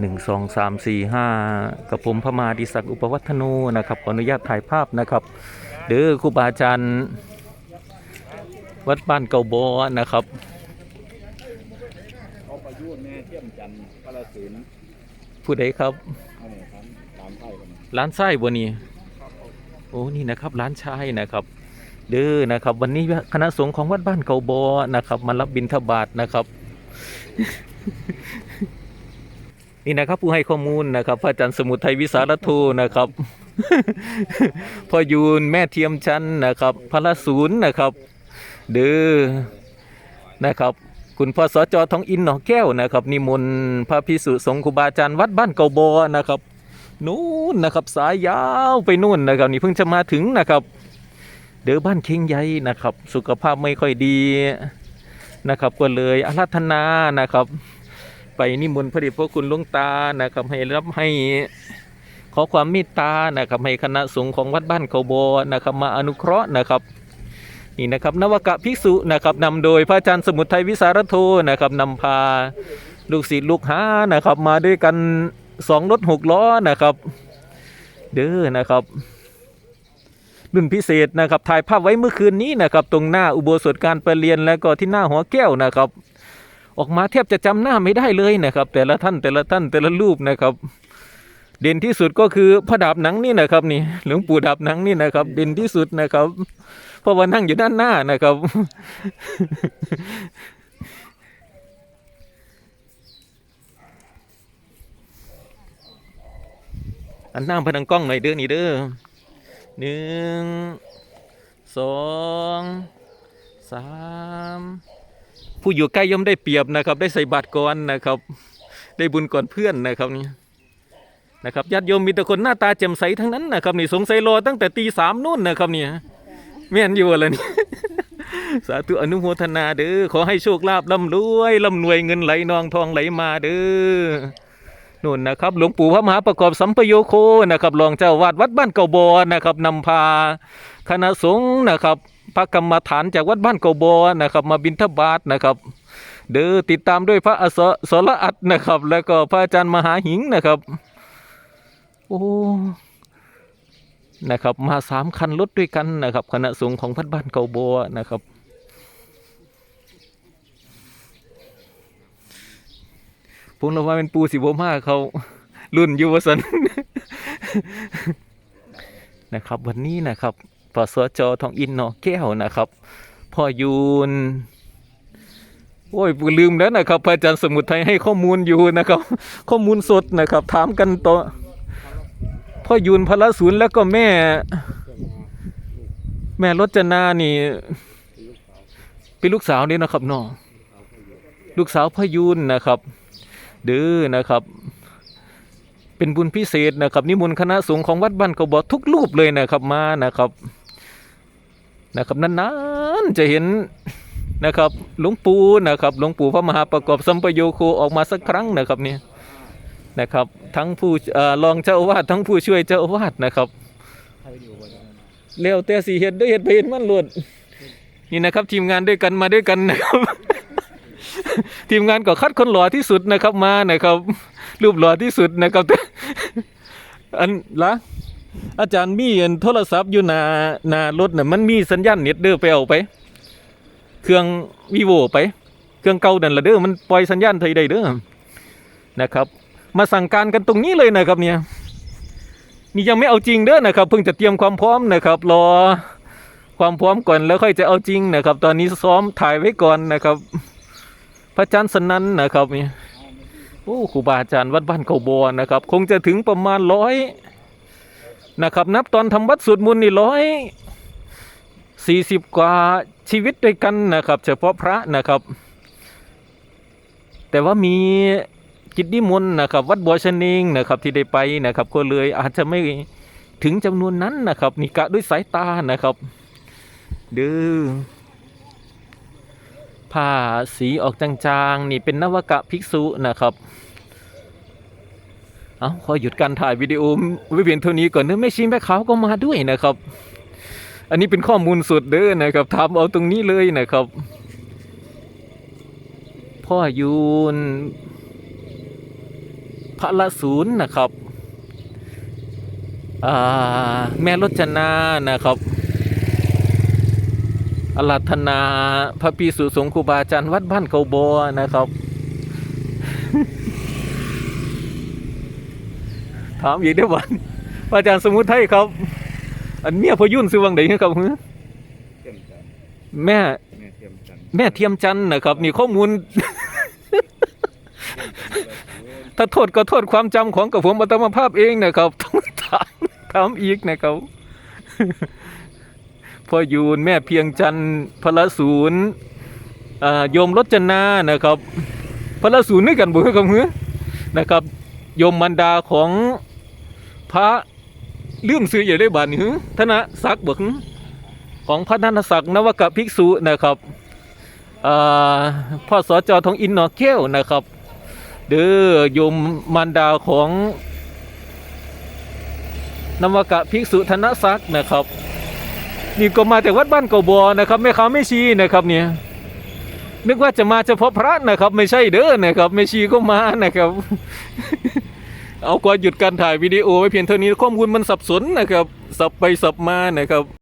หนึ่งสองสามสี่ห้ากับผมพระมาดิศักดิ์อุปวัฒโนนะครับขออนุญาตถ่ายภาพนะครับเด้อครูบาอาจารย์วัดบ้านเก่าบอนะครับเขาประยุทธ์แม่เทียมจันทร์กาลสินธุ์ผู้ใดครับร้านไส้บันี่โอ้นี่นะครับร้านชายนะครับ เด้อนะครับ วันนี้คณะสงฆ์ของวัดบ้านเก่าบอนะครับ มารับบิณฑบาตนะครับ นี่นะครับผู้ให้ข้อมูลนะครับพระอาจารย์สมุทัยวิสารโทนะครับพ่อยูนแม่เทียมชันนะครับพระศูนย์นะครับเด้อนะครับ คุณพ่อสจทองอินหนองแก้วนะครับ นิมนต์พระพิสุสงฆ์ครูบาอาจารย์วัดบ้านเกาบอนะครับนู่นนะครับสายยาวไปนู่นนะครับ นี่เพิ่งจะมาถึงนะครับ เด้อบ้านเคียงใหญ่นะครับ สุขภาพไม่ค่อยดีนะครับ ก็เลยอาราธนานะครับ ไปนิมนต์พระเดชพระคุณหลวงตานะครับให้รับให้ขอความเมตตานะครับให้คณะสงฆ์ของวัดบ้านเขาโบนะครับมาอนุเคราะห์นะครับนี่นะครับนวกะภิกษุนะครับนำโดยพระอาจารย์สมุทัยวิสารโทนะครับนำพาลูกศิษย์ลูกหานะครับมาด้วยกันสองรถหกล้อนะครับ เด้อนะครับรุ่นพิเศษนะครับถ่ายภาพไว้เมื่อคืนนี้นะครับ ตรงหน้าอุโบสถการประเรียนแล้วก็ที่หน้าหัวแก้วนะครับ ออกมาแทบจะจำหน้าไม่ได้เลยนะครับ แต่ละท่านแต่ละท่านแต่ละรูปนะครับ เด่นที่สุดก็คือพระดาบหนังนี่นะครับนี่หลวงปู่ดาบหนังนี่นะครับ เด่นที่สุดนะครับเพราะว่านั่งอยู่ด้านหน้านะครับอันนั่งพนังกล้องหน่อยเด้อนี่เด้อหนึ่งสองสาม ผู้อยู่ใกล้ย่อมได้เปรียบนะครับ ได้ใส่บาตรก่อนนะครับ ได้บุญก่อนเพื่อนนะครับนี่นะครับญาติโยมมีแต่คนหน้าตาแจ่มใสทั้งนั้นนะครับนี่สงสัยรอตั้งแต่ตีสามนู่นนะครับนี่ยแม่นอยู่อะไรนี่สาธุอนุโมทนาเด้อขอให้โชคลาภร่ำรวยร่ำรวยเงินไหลนองทองไหลมาเด้อนู่นนะครับ หลวงปู่พระมหาประกอบสัมปโยโคนะครับรองเจ้าวาดวัดบ้านเก่าบอนะครับนำพาคณะสงฆ์นะครับ พระกรรมฐานจากวัดบ้านเกาบอนะครับ มาบิณฑบาตนะครับเด้อติดตามด้วยพระอสสรอัตนะครับ แล้วก็พระอาจารย์มหาหิงนะครับโอ้นะครับ มาสามคันรถด้วยกันนะครับคณะสงฆ์ของวัดบ้านเก่าบนะครับ ผมเราว่าเป็นปูสิบมาเขารุ่นยุวสันนะครับ วันนี้นะครับ ปสจทองอินนาะแก้วนะครับพ่อยูนโอ้ยลืมแล้วนะครับพระอาจารย์สมุทัยให้ข้อมูลอยู่นะครับ ข้อมูลสดนะครับ ถามกันต่อพ่อยูนพระศูนย์แล้วก็แม่ แม่รจนานี่ เป็นลูกสาวนี่นะครับเนาะลูกสาวพ่อยูนนะครับเด้อนะครับ เป็นบุญพิเศษนะครับ นิมนต์คณะสงฆ์ของวัดบ้านเขาบอทุกรูปเลยนะครับมานะครับ นะครับนานๆจะเห็นนะครับหลวงปู่นะครับหลวงปู่พระมหาประกอบสัมปโยโคออกมาสักครั้งนะครับเนี่ยนะครับทั้งผู้เอ่อรองเจ้าอาวาสทั้งผู้ช่วยเจ้าอาวาสนะครับเร็วแต่สีเห็ดด้วยเห็ดไปเห็ดมันหลุดนี่นะครับทีมงานด้วยกันมาด้วยกันนะครับทีมงานก็คัดคนหล่อที่สุดนะครับมานะครับ รูปหล่อที่สุดนะครับอันละ อาจารย์มีอันโทรศัพท์อยู่หน้าหน้ารถน่ะมันมีสัญญาณเน็ตเด้อไปเอาไป เครื่องวีโวไป เครื่องเก่านั่นละเด้อมันปล่อยสัญญาณไทยได้เด้อนะครับ มาสั่งการกันตรงนี้เลยนะครับเนี่ยนี่ยังไม่เอาจริงเด้อนะครับเพิ่งจะเตรียมความพร้อมนะครับรอความพร้อมก่อนแล้วค่อยจะเอาจริงนะครับ ตอนนี้ซ้อมถ่ายไว้ก่อนนะครับ พระอาจารย์สนันนะครับเนี่ยโอ้ครูบาอาจารย์วัดบ้านเขาบอนะครับ คงจะถึงประมาณร้อย นะครับ นับตอนทำวัดสวดมนต์นี่ร้อยสี่สิบกว่าชีวิตด้วยกันนะครับ เฉพาะพระนะครับ แต่ว่ามีกิจนิมนต์นะครับ วัดบัวชนิงนะครับที่ได้ไปนะครับ ก็เลยอาจจะไม่ถึงจำนวนนั้นนะครับนี่กะด้วยสายตานะครับเดือผ้าสีออกจางๆ นี่เป็นนวกะภิกษุนะครับ เอาขอหยุดการถ่ายวิดีโอว้เพียงเท่านี้ก่อนเนื้อแม่ชีแม่ขาวก็มาด้วยนะครับ อันนี้เป็นข้อมูลสุดเด้อนะครับถามเอาตรงนี้เลยนะครับ พ่อยูนพระละศูนย์นะครับแม่รจนานะครับอารัธนา พระปีสุสงคูบาอาจารย์วัดบ้านเกาบอนะครับ ถามอีกได้อวันอาจารย์สมุทัยครับ อันเมียพยุ่นซื้อวังไหนครับเมจันทร์แม่แม่เทียมจันทร์แม่เทียมจันทร์นะครับ นี่ข้อมูล ถ้าโทษก็โทษความจำของกับผมอัตมภาพเองนะครับต้องถามถามอีกนะครับพ่อยูนแม่เพียงจันทร์พระศูนย์โยมรจนานะครับ พระศูนย์ด้วยกันบุครับเฮือนะครับ ยมมันดาของพระเลื่อมซื้ออย่าได้บานหือธนศักดิ์บิกของพระนันศักดิ์นวกะภิกษุนะครับพ่อสจทองอินนอแก้วนะครับ เด้อโยมมารดาของนวกะภิกษุธนศักดิ์นะครับ นี่ก็มาจากวัดบ้านเก่าบอนะครับแม่ค้าไม่ชีนะครับเนี่ยนึกว่าจะมาเฉพาะพระนะครับ ไม่ใช่เด้อนะครับแม่ชีก็มานะครับ เอากว่าหยุดการถ่ายวิดีโอไว้เพียงเท่านี้ข้อมูลมันสับสนนะครับ สับไปสับมานะครับ